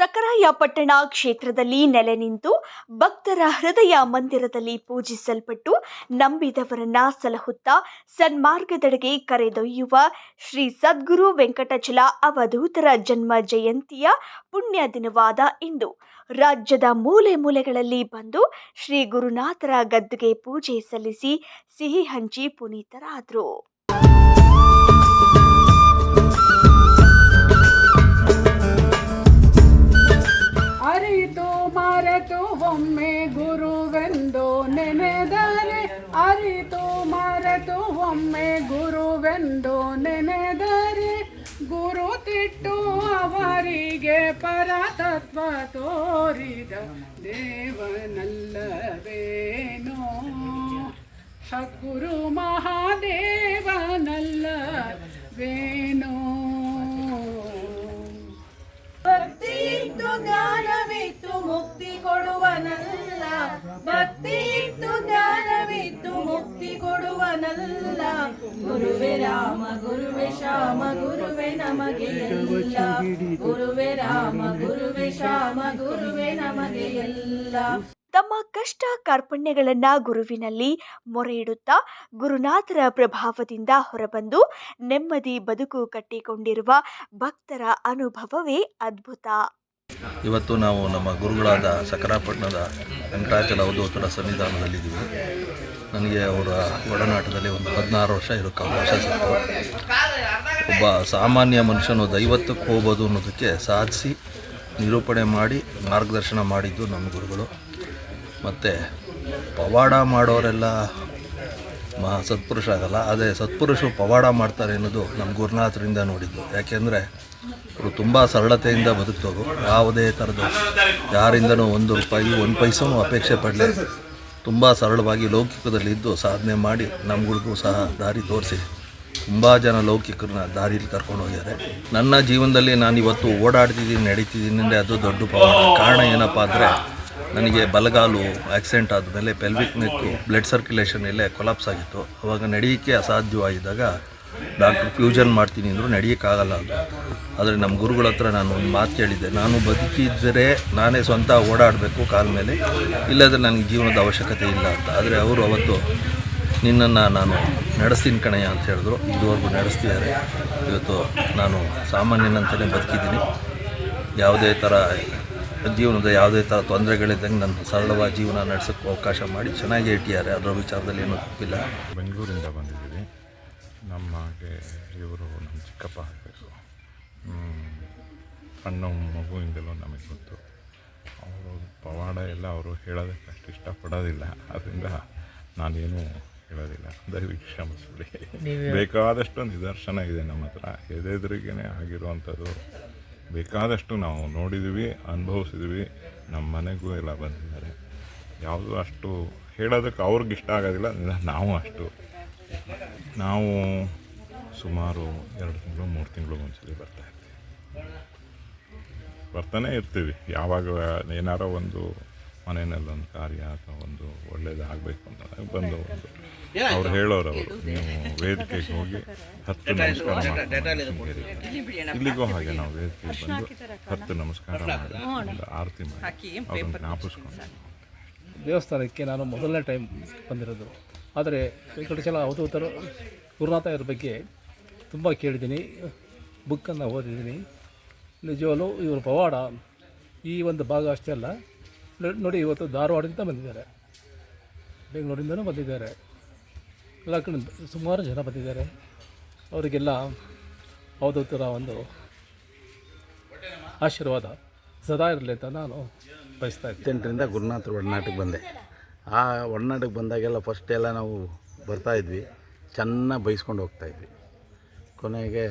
ಸಕರಾಯಪಟ್ಟಣ ಕ್ಷೇತ್ರದಲ್ಲಿ ನೆಲೆ ನಿಂತು ಭಕ್ತರ ಹೃದಯ ಮಂದಿರದಲ್ಲಿ ಪೂಜಿಸಲ್ಪಟ್ಟು ನಂಬಿದವರನ್ನ ಸಲಹುತ್ತಾ ಸನ್ಮಾರ್ಗದೆಡೆಗೆ ಕರೆದೊಯ್ಯುವ ಶ್ರೀ ಸದ್ಗುರು ವೆಂಕಟಚಲ ಅವಧೂತರ ಜನ್ಮ ಜಯಂತಿಯ ಪುಣ್ಯ ದಿನವಾದ ಇಂದು. ರಾಜ್ಯದ ಮೂಲೆ ಮೂಲೆಗಳಲ್ಲಿ ಬಂದು ಶ್ರೀ ಗುರುನಾಥರ ಗದ್ದುಗೆ ಪೂಜೆ ಸಲ್ಲಿಸಿ ಸಿಹಿ ಹಂಚಿ ಪುನೀತರಾದರು. ಮರೆತು ಒಮ್ಮೆ ಗುರುವೆಂದು ನೆನೆದರೆ ಗುರು ತಿಟ್ಟು ಅವರಿಗೆ ಪರತತ್ವ ತೋರಿದ ದೇವನಲ್ಲವೇನೋ. ಸದ್ಗುರು ಮಹಾದೇವನಲ್ಲವೇನೋ. ಭಕ್ತಿ ಜ್ಞಾನವಿತ್ತು ಮುಕ್ತಿ ಕೊಡುವನಲ್ಲ. ಭಕ್ತಿ ಕೊಡುವನಲ್ಲ ಗುರುವೆ ರಾಮ ಗುರುವೆ ಶ್ಯಾಮ ಗುರುವೆ ನಮಗೆ ಎಲ್ಲ. ಗುರುವೆ ರಾಮ ಗುರುವೆ ಶ್ಯಾಮ ಗುರುವೆ ನಮಗೆ ಎಲ್ಲ. ತಮ್ಮ ಕಷ್ಟ ಕಾರ್ಪಣ್ಯಗಳನ್ನ ಗುರುವಿನಲ್ಲಿ ಮೊರೆ ಇಡುತ್ತಾ ಗುರುನಾಥರ ಪ್ರಭಾವದಿಂದ ಹೊರಬಂದು ನೆಮ್ಮದಿ ಬದುಕು ಕಟ್ಟಿಕೊಂಡಿರುವ ಭಕ್ತರ ಅನುಭವವೇ ಅದ್ಭುತ. ಇವತ್ತು ನಾವು ನಮ್ಮ ಗುರುಗಳಾದ ಸಕರಾಪಟ್ಟಣದ ವೆಂಕಟಾಚಲ ಅವಧೂತರ ಸನ್ನಿಧಾನದಲ್ಲಿದ್ದೀವಿ. ನನಗೆ ಅವರ ಒಡನಾಟದಲ್ಲಿ ಒಂದು ಹದಿನಾರು ವರ್ಷ ಇರೋಕ್ಕೆ ಅವಕಾಶ ಸಿಕ್ತು. ಒಬ್ಬ ಸಾಮಾನ್ಯ ಮನುಷ್ಯನು ದೈವತ್ತಕ್ಕೆ ಹೋಗ್ಬೋದು ಅನ್ನೋದಕ್ಕೆ ಸಾಧಿಸಿ, ನಿರೂಪಣೆ ಮಾಡಿ, ಮಾರ್ಗದರ್ಶನ ಮಾಡಿದ್ದು ನಮ್ಮ ಗುರುಗಳು. ಮತ್ತು ಪವಾಡ ಮಾಡೋರೆಲ್ಲ ಮಹಾ ಸತ್ಪುರುಷ ಆಗಲ್ಲ, ಆದರೆ ಸತ್ಪುರುಷರು ಪವಾಡ ಮಾಡ್ತಾರೆ ಅನ್ನೋದು ನಮ್ಮ ಗುರುನಾಥರಿಂದ ನೋಡಿದ್ದು. ಯಾಕೆಂದರೆ ಅವರು ತುಂಬ ಸರಳತೆಯಿಂದ ಬದುಕ್ತವರು ಯಾವುದೇ ಥರದ ಯಾರಿಂದನೂ ಒಂದು ರೂಪಾಯಿ, ಒಂದು ಪೈಸೂ ಅಪೇಕ್ಷೆ ಪಡಲಿ ತುಂಬ ಸರಳವಾಗಿ ಲೌಕಿಕದಲ್ಲಿದ್ದು ಸಾಧನೆ ಮಾಡಿ ನಮ್ಗಳಿಗೂ ಸಹ ದಾರಿ ತೋರಿಸಿ. ತುಂಬ ಜನ ಲೌಕಿಕರನ್ನ ದಾರಿಯಲ್ಲಿ ಕರ್ಕೊಂಡು ಹೋಗಿದ್ದಾರೆ. ನನ್ನ ಜೀವನದಲ್ಲಿ ನಾನು ಇವತ್ತು ಓಡಾಡ್ತಿದ್ದೀನಿ, ನಡೀತಿದ್ದೀನಿ ಅಂದರೆ ಅದು ದೊಡ್ಡ ಪ್ರಮಾಣ ಕಾರಣ ಏನಪ್ಪ ಅಂದರೆ, ನನಗೆ ಬಲಗಾಲು ಆಕ್ಸಿಡೆಂಟ್ ಆದಮೇಲೆ ಪೆಲ್ವಿಕ್ ನೆಕ್ಕು ಬ್ಲಡ್ ಸರ್ಕ್ಯುಲೇಷನ್ ಎಲ್ಲೇ ಕೊಲಾಪ್ಸ್ ಆಗಿತ್ತು. ಅವಾಗ ನಡೆಯೋಕ್ಕೆ ಅಸಾಧ್ಯವಾಗಿದ್ದಾಗ ಡಾಕ್ಟ್ರು ಫ್ಯೂಷನ್ ಮಾಡ್ತೀನಿ ಅಂದರು ನಡೆಯೋಕ್ಕಾಗಲ್ಲ ಅದು. ಆದರೆ ನಮ್ಮ ಗುರುಗಳ ಹತ್ರ ನಾನು ಒಂದು ಮಾತು ಕೇಳಿದ್ದೆ. ನಾನು ಬದುಕಿದ್ದರೆ ನಾನೇ ಸ್ವಂತ ಓಡಾಡಬೇಕು ಕಾಲ ಮೇಲೆ, ಇಲ್ಲದ್ರೆ ನನಗೆ ಜೀವನದ ಅವಶ್ಯಕತೆ ಇಲ್ಲ ಅಂತ. ಆದರೆ ಅವರು ಅವತ್ತು ನಿನ್ನನ್ನು ನಾನು ನಡೆಸ್ತೀನಿ ಕಣಯ್ಯ ಅಂತ ಹೇಳಿದ್ರು. ಇದುವರೆಗೂ ನಡೆಸ್ತಿದ್ದಾರೆ. ಇವತ್ತು ನಾನು ಸಾಮಾನ್ಯನಂತಲೇ ಬದುಕಿದ್ದೀನಿ. ಯಾವುದೇ ಥರ ಜೀವನದ ಯಾವುದೇ ಥರ ತೊಂದರೆಗಳಿದ್ದಂಗೆ ನನ್ನ ಸರಳವಾಗಿ ಜೀವನ ನಡೆಸೋಕ್ಕೆ ಅವಕಾಶ ಮಾಡಿ ಚೆನ್ನಾಗಿ ಇಟ್ಟಿದ್ದಾರೆ ಅದರ ವಿಚಾರದಲ್ಲಿ ಏನೂ ತಪ್ಪಿಲ್ಲ. ಬೆಂಗಳೂರಿಂದ ಬಂದಿದ್ದೀವಿ. ನಮಗೆ ಇವರು ನಮ್ಮ ಚಿಕ್ಕಪ್ಪ. ಸಣ್ಣ ಮಗುವಿಂದಲೂ ನಮಗೆ ಗೊತ್ತು. ಅವರು ಪವಾಡ ಎಲ್ಲ ಅವರು ಹೇಳೋದಕ್ಕೆ ಅಷ್ಟು ಇಷ್ಟಪಡೋದಿಲ್ಲ. ಅದರಿಂದ ನಾನೇನು ಹೇಳೋದಿಲ್ಲ. ದಯವಿಟ್ಟು ಕ್ಷಮಿಸ್ಬಿಡಿ. ಬೇಕಾದಷ್ಟು ನಿದರ್ಶನ ಇದೆ ನಮ್ಮ ಹತ್ರ. ಎದೆದ್ರಿಗೇ ಆಗಿರುವಂಥದ್ದು ಬೇಕಾದಷ್ಟು ನಾವು ನೋಡಿದ್ವಿ ಅನುಭವಿಸಿದ್ವಿ. ನಮ್ಮ ಮನೆಗೂ ಎಲ್ಲ ಬಂದಿದ್ದಾರೆ. ಯಾವುದು ಅಷ್ಟು ಹೇಳೋದಕ್ಕೆ ಅವ್ರಿಗೆ ಇಷ್ಟ ಆಗೋದಿಲ್ಲ ನಾವು ಅಷ್ಟು. ನಾವು ಸುಮಾರು ಎರಡು ತಿಂಗಳು ಮೂರು ತಿಂಗಳು ಒಂದ್ಸಲಿ ಬರ್ತಾ ಇರ್ತೀವಿ. ಬರ್ತಾನೆ ಇರ್ತೀವಿ. ಯಾವಾಗ ಏನಾರೋ ಒಂದು ಮನೆಯಲ್ಲೊಂದು ಕಾರ್ಯ ಅಥವಾ ಒಂದು ಒಳ್ಳೇದಾಗಬೇಕು ಅಂತ ಬಂದು ಒಂದು ಅವ್ರು ಹೇಳೋರು ಅವರು. ನೀವು ವೇದಿಕೆಗೆ ಹೋಗಿ ಹತ್ತು ನಮಸ್ಕಾರ. ಇಲ್ಲಿಗೂ ಹಾಗೆ ನಾವು ವೇದಿಕೆಗೆ ಬಂದು ಹತ್ತು ನಮಸ್ಕಾರ ಮಾಡಿ ಒಂದು ಆರತಿ ಮಾಡಿ. ಅವ್ರನ್ನ ಜ್ಞಾಪಿಸ್ಕೊಂಡು. ದೇವಸ್ಥಾನಕ್ಕೆ ನಾನು ಮೊದಲನೇ ಟೈಮ್ ಬಂದಿರೋದು. ಆದರೆ ವೆಂಕಟಚಲ ಅವಧೂತರು ಗುರುನಾಥ ಇವ್ರ ಬಗ್ಗೆ ತುಂಬ ಕೇಳಿದ್ದೀನಿ. ಬುಕ್ಕನ್ನು ಓದಿದ್ದೀನಿ. ನಿಜವಾಗ್ಲೂ ಇವರು ಪವಾಡ ಈ ಒಂದು ಭಾಗ ಅಷ್ಟೇ ಅಲ್ಲ. ನೋಡಿ ಇವತ್ತು ಧಾರವಾಡದಿಂದ ಬಂದಿದ್ದಾರೆ. ಬೆಂಗಳೂರಿಂದನೂ ಬಂದಿದ್ದಾರೆ. ಎಲ್ಲ ಸುಮಾರು ಜನ ಬಂದಿದ್ದಾರೆ. ಅವರಿಗೆಲ್ಲ ಅವಧೂತರ ಒಂದು ಆಶೀರ್ವಾದ ಸದಾ ಇರಲಿ ಅಂತ ನಾನು ಬಯಸ್ತಾ ಹದಿನೆಂಟರಿಂದ ಗುರುನಾಥರ ಒಡನಾಟಕ್ಕೆ ಬಂದೆ. ಆ ಒಡನಾಟಕ್ಕೆ ಬಂದಾಗೆಲ್ಲ ಫಸ್ಟ್ ಎಲ್ಲ ನಾವು ಬರ್ತಾಯಿದ್ವಿ ಚೆನ್ನಾಗಿ ಬೈಸ್ಕೊಂಡು ಹೋಗ್ತಾಯಿದ್ವಿ ಕೊನೆಗೆ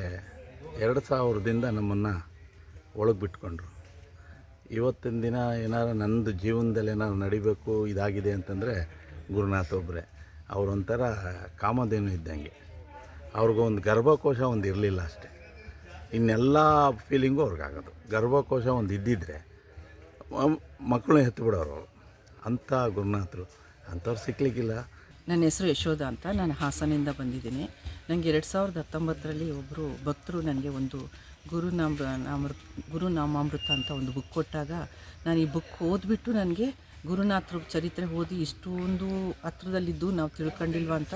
ಎರಡು ಸಾವಿರದಿಂದ ನಮ್ಮನ್ನು ಒಳಗೆ ಬಿಟ್ಕೊಂಡ್ರು ಇವತ್ತಿನ ದಿನ ಏನಾರು ನಂದು ಜೀವನದಲ್ಲಿ ಏನಾರು ನಡಿಬೇಕು, ಇದಾಗಿದೆ ಅಂತಂದರೆ ಗುರುನಾಥ್ ಒಬ್ಬರೇ ಅವರೊಂಥರ ಕಾಮಧೇನು ಇದ್ದಂಗೆ. ಅವ್ರಿಗೊಂದು ಗರ್ಭಕೋಶ ಒಂದು ಇರಲಿಲ್ಲ ಅಷ್ಟೇ. ಇನ್ನೆಲ್ಲ ಫೀಲಿಂಗು ಅವ್ರಿಗಾಗೋದು. ಗರ್ಭಕೋಶ ಒಂದು ಇದ್ದಿದ್ದರೆ ಮಕ್ಕಳು ಎತ್ತು ಬಿಡೋರು ಅವರು. ಅಂಥ ಗುರುನಾಥರು. ಅಂಥವ್ರು ಸಿಕ್ಕಲಿಕ್ಕಿಲ್ಲ ನನ್ನ ಹೆಸರು ಯಶೋಧ ಅಂತ. ನಾನು ಹಾಸನಿಂದ ಬಂದಿದ್ದೀನಿ. ನನಗೆ ಎರಡು ಸಾವಿರದ ಹತ್ತೊಂಬತ್ತರಲ್ಲಿ ಒಬ್ಬರು ಭಕ್ತರು ನನಗೆ ಒಂದು ಗುರು ನಾಮ ನಾಮೃ ಗುರು ನಾಮಾಮೃತ ಅಂತ ಒಂದು ಬುಕ್ ಕೊಟ್ಟಾಗ ನಾನು ಈ ಬುಕ್ ಓದ್ಬಿಟ್ಟು ನನಗೆ ಗುರುನಾಥರ ಚರಿತ್ರೆ ಓದಿ ಇಷ್ಟೊಂದು ಹತ್ರದಲ್ಲಿದ್ದು ನಾವು ತಿಳ್ಕೊಂಡಿಲ್ವ ಅಂತ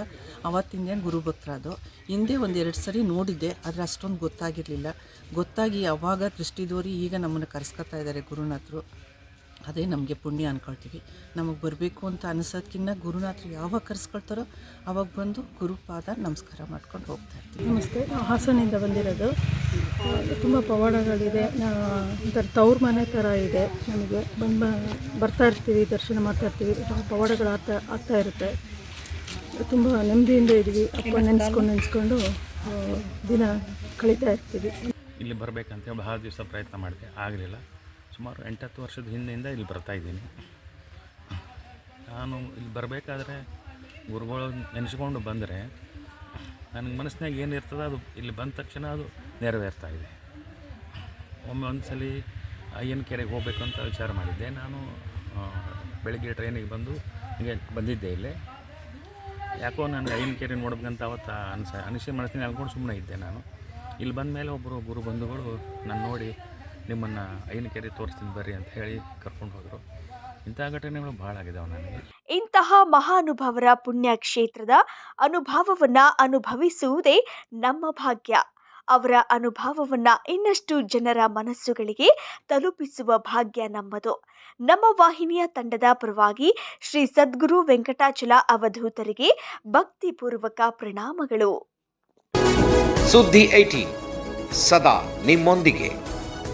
ಅವತ್ತಿಂದ ಗುರು ಭಕ್ತರಾದು ಹಿಂದೆ ಒಂದು ಎರಡು ಸರಿ ನೋಡಿದ್ದೆ, ಆದರೆ ಅಷ್ಟೊಂದು ಗೊತ್ತಾಗಿರಲಿಲ್ಲ. ಗೊತ್ತಾಗಿ ಅವಾಗ ದೃಷ್ಟಿದೋರಿ ಈಗ ನಮ್ಮನ್ನು ಕರೆಸ್ಕೊತಾ ಇದ್ದಾರೆ ಗುರುನಾಥರು. ಅದೇ ನಮಗೆ ಪುಣ್ಯ ಅಂದ್ಕೊಳ್ತೀವಿ ನಮಗೆ ಬರಬೇಕು ಅಂತ ಅನ್ಸೋದಕ್ಕಿಂತ ಗುರುನಾಥರು ಯಾವಾಗ ಕರೆಸ್ಕೊಳ್ತಾರೋ ಅವಾಗ ಬಂದು ಗುರುಪಾದ ನಮಸ್ಕಾರ ಮಾಡ್ಕೊಂಡು ಹೋಗ್ತಾ ಇರ್ತೀವಿ. ನಮಸ್ತೆ, ನಾವು ಹಾಸನಿಂದ ಬಂದಿರೋದು. ತುಂಬ ಪವಾಡಗಳಿದೆ. ಒಂಥರ ತವ್ರ ಮನೆ ಥರ ಇದೆ ನಮಗೆ. ಬಂದು ಬರ್ತಾ ಇರ್ತೀವಿ, ದರ್ಶನ ಮಾಡ್ತಾ ಇರ್ತೀವಿ. ತುಂಬ ಪವಾಡಗಳು ಆಗ್ತಾ ಆಗ್ತಾ ಇರುತ್ತೆ. ತುಂಬ ನೆಮ್ಮದಿಯಿಂದ ಇದ್ವಿ ಅಪ್ಪ ನೆನೆಸ್ಕೊಂಡು ನೆನೆಸ್ಕೊಂಡು ದಿನ ಕಳೀತಾ ಇರ್ತೀವಿ. ಇಲ್ಲಿ ಬರಬೇಕಂತ ಬಹಳ ದಿವಸ ಪ್ರಯತ್ನ ಮಾಡಿದೆ. ಆಗಲಿಲ್ಲ. ಸುಮಾರು ಎಂಟತ್ತು ವರ್ಷದ ಹಿಂದೆಯಿಂದ ಇಲ್ಲಿ ಬರ್ತಾ ಇದ್ದೀನಿ. ನಾನು ಇಲ್ಲಿ ಬರಬೇಕಾದ್ರೆ ಗುರುಗಳು ನೆನೆಸ್ಕೊಂಡು ಬಂದರೆ, ನನಗೆ ಮನಸ್ಸಿನಾಗ ಏನಿರ್ತದೆ ಅದು ಇಲ್ಲಿ ಬಂದ ತಕ್ಷಣ ಅದು ನೆರವೇರ್ತಾ ಇದೆ. ಒಮ್ಮೆ ಒಂದು ಸಲ ಅಯ್ಯನಕೆರೆಗೆ ಹೋಗಬೇಕು ಅಂತ ವಿಚಾರ ಮಾಡಿದ್ದೆ. ನಾನು ಬೆಳಿಗ್ಗೆ ಟ್ರೈನಿಗೆ ಬಂದು ಹಿಂಗೆ ಬಂದಿದ್ದೆ ಇಲ್ಲಿ. ಯಾಕೋ ನನಗೆ ಅಯ್ಯನಕೆರೆ ನೋಡ್ಬೇಕಂತ ಅವತ್ತು ಅನಿಸ ಅನಿಸಿ ಮಾಡ್ತೀನಿ ಅನ್ಕೊಂಡು ಸುಮ್ಮನೆ ಇದ್ದೆ ನಾನು. ಇಲ್ಲಿ ಬಂದ ಮೇಲೆ ಒಬ್ಬರು ಗುರು ಬಂಧುಗಳು ನಾನು ನೋಡಿ ನಿಮ್ಮನ್ನು ಅಯ್ಯನಕೆರೆ ತೋರಿಸ್ತೀನಿ ಬರ್ರಿ ಅಂತ ಹೇಳಿ ಕರ್ಕೊಂಡು ಹೋದರು. ಇಂತಹ ಘಟನೆಗಳು ಭಾಳ ಆಗಿದಾವೆ ನನಗೆ. ಇಂತಹ ಮಹಾನುಭಾವರ ಪುಣ್ಯ ಕ್ಷೇತ್ರದ ಅನುಭವವನ್ನ ಅನುಭವಿಸುವುದೇ ನಮ್ಮ ಭಾಗ್ಯ. ಅವರ ಅನುಭವವನ್ನು ಇನ್ನಷ್ಟು ಜನರ ಮನಸ್ಸುಗಳಿಗೆ ತಲುಪಿಸುವ ಭಾಗ್ಯ ನಮ್ಮದು. ನಮ್ಮ ವಾಹಿನಿಯ ತಂಡದ ಪರವಾಗಿ ಶ್ರೀ ಸದ್ಗುರು ವೆಂಕಟಾಚಲ ಅವಧೂತರಿಗೆ ಭಕ್ತಿಪೂರ್ವಕ ಪ್ರಣಾಮಗಳು. ಸುದ್ದಿ ಐಟಿ ಸದಾ ನಿಮ್ಮೊಂದಿಗೆ.